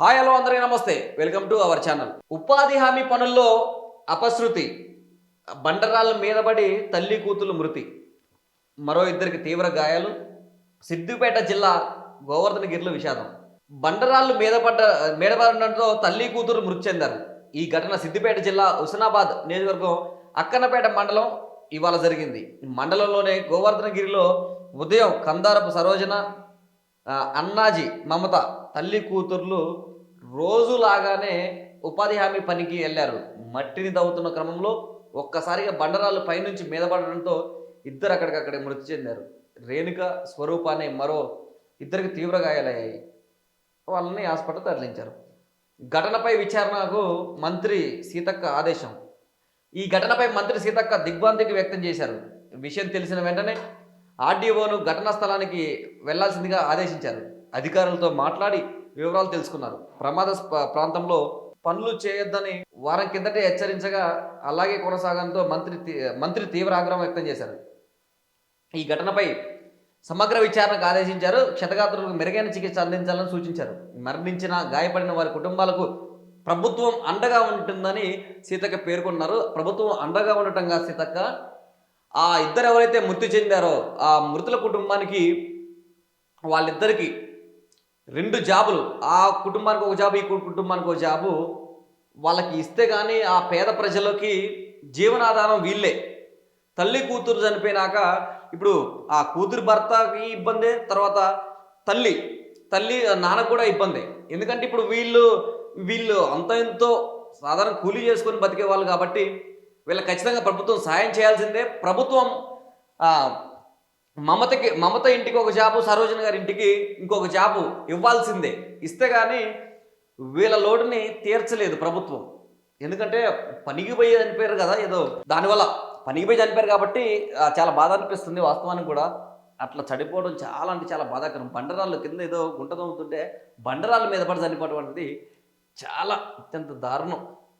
Hi hello అందరికీ నమస్తే. Welcome to our channel. ఉపాధి హామీ పనుల్లో అపశృతి బండరాళ్ళ మీద పడి తల్లి కూతురు మృతి. మరో ఇద్దరికి తీవ్ర గాయాలు. సిద్దిపేట జిల్లా గోవర్ధనగిరిలో విషాదం. బండరాళ్ళు మీద పడ్డ మీద పడడంతో తల్లి కూతురు మృతి చెందారు. ఈ ఘటన సిద్దిపేట జిల్లా హుస్నాబాద్ నియోజకవర్గం అక్కన్నపేట మండలం ఇవాళ జరిగింది. ఈ మండలంలోనే గోవర్ధనగిరిలో ఉదయం కందారపు సరోజన అన్నాజీ మమత తల్లి కూతుర్లు రోజులాగానే ఉపాధి హామీ పనికి వెళ్ళారు. మట్టిని తవ్వుతున్న క్రమంలో ఒక్కసారిగా బండరాలు పైనుంచి మీద పడడంతో ఇద్దరు అక్కడికక్కడే మృతి చెందారు. రేణుక స్వరూప అనే మరో ఇద్దరికి తీవ్ర గాయాలయ్యాయి. వాళ్ళని హాస్పిటల్ తరలించారు. ఘటనపై విచారణకు మంత్రి సీతక్క ఆదేశం. ఈ ఘటనపై మంత్రి సీతక్క దిగ్భ్రాంతికి వ్యక్తం చేశారు. విషయం తెలిసిన వెంటనే ఆర్డీఓను ఘటనా స్థలానికి వెళ్ళాల్సిందిగా ఆదేశించారు. అధికారులతో మాట్లాడి వివరాలు తెలుసుకున్నారు. ప్రమాద ప్రాంతంలో పనులు చేయొద్దని వారం కిందటే హెచ్చరించగా అలాగే కొనసాగడంతో మంత్రి మంత్రి తీవ్ర ఆగ్రహం వ్యక్తం చేశారు. ఈ ఘటనపై సమగ్ర విచారణకు ఆదేశించారు. క్షతగాత్రులకు మెరుగైన చికిత్స అందించాలని సూచించారు. మరణించిన గాయపడిన వారి కుటుంబాలకు ప్రభుత్వం అండగా ఉంటుందని సీతక్క పేర్కొన్నారు. ప్రభుత్వం అండగా ఉండటంగా సీతక్క ఆ ఇద్దరు ఎవరైతే మృతి చెందారో ఆ మృతుల కుటుంబానికి వాళ్ళిద్దరికి రెండు జాబులు. ఆ కుటుంబానికి ఒక జాబు ఈ కుటుంబానికి ఒక జాబు. వాళ్ళకి ఇస్తే కానీ ఆ పేద ప్రజలకి జీవనాధారం వీళ్ళే. తల్లి కూతురు చనిపోయినాక ఇప్పుడు ఆ కూతురు భర్తకి ఇబ్బందే తర్వాత తల్లి. తల్లి నాన్న కూడా ఇబ్బందే. ఎందుకంటే ఇప్పుడు వీళ్ళు వీళ్ళు అంత ఎంతో సాధారణ కూలీ చేసుకొని బతికే వాళ్ళు కాబట్టి వీళ్ళకి ఖచ్చితంగా ప్రభుత్వం సాయం చేయాల్సిందే. ప్రభుత్వం మమతకి మమత ఇంటికి ఒక జాబు సరోజన గారి ఇంటికి ఇంకొక జాబు ఇవ్వాల్సిందే. ఇస్తే కానీ వీళ్ళ లోటుని తీర్చలేదు ప్రభుత్వం. ఎందుకంటే పనికి పోయి చనిపోయారు కదా ఏదో. దానివల్ల పనికి పోయి చనిపోయారు కాబట్టి చాలా బాధ అనిపిస్తుంది వాస్తవానికి కూడా. అట్లా చనిపోవడం చాలా అంటే చాలా బాధాకరం. బండరాళ్ళు కింద ఏదో గుంట తోముతుంటే బండరాళ్ళ మీద పడి చనిపోవడం అనేది చాలా అత్యంత దారుణం.